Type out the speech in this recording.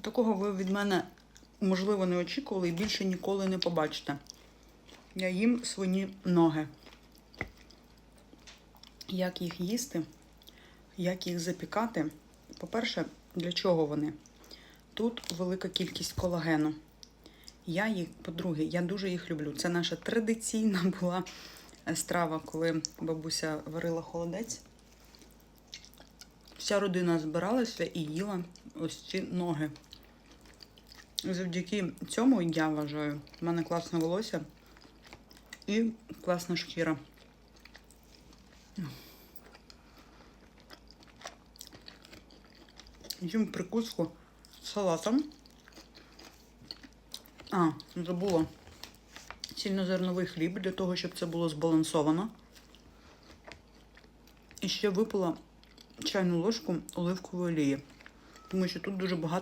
Такого ви від мене, можливо, не очікували і більше ніколи не побачите. Я їм свині ноги. Як їх їсти, як їх запікати. По-перше, для чого вони? Тут велика кількість колагену. Я їх, по-друге, я дуже їх люблю. Це наша традиційна була страва, коли бабуся варила холодець. Вся родина збиралася і їла ось ці ноги. Завдяки цьому я вважаю, в мене класне волосся і класна шкіра. Їм прикуску з салатом. А, забула. Цільнозерновий хліб для того, щоб це було збалансовано. І ще випила чайну ложку оливкової олії. Тому що тут дуже багато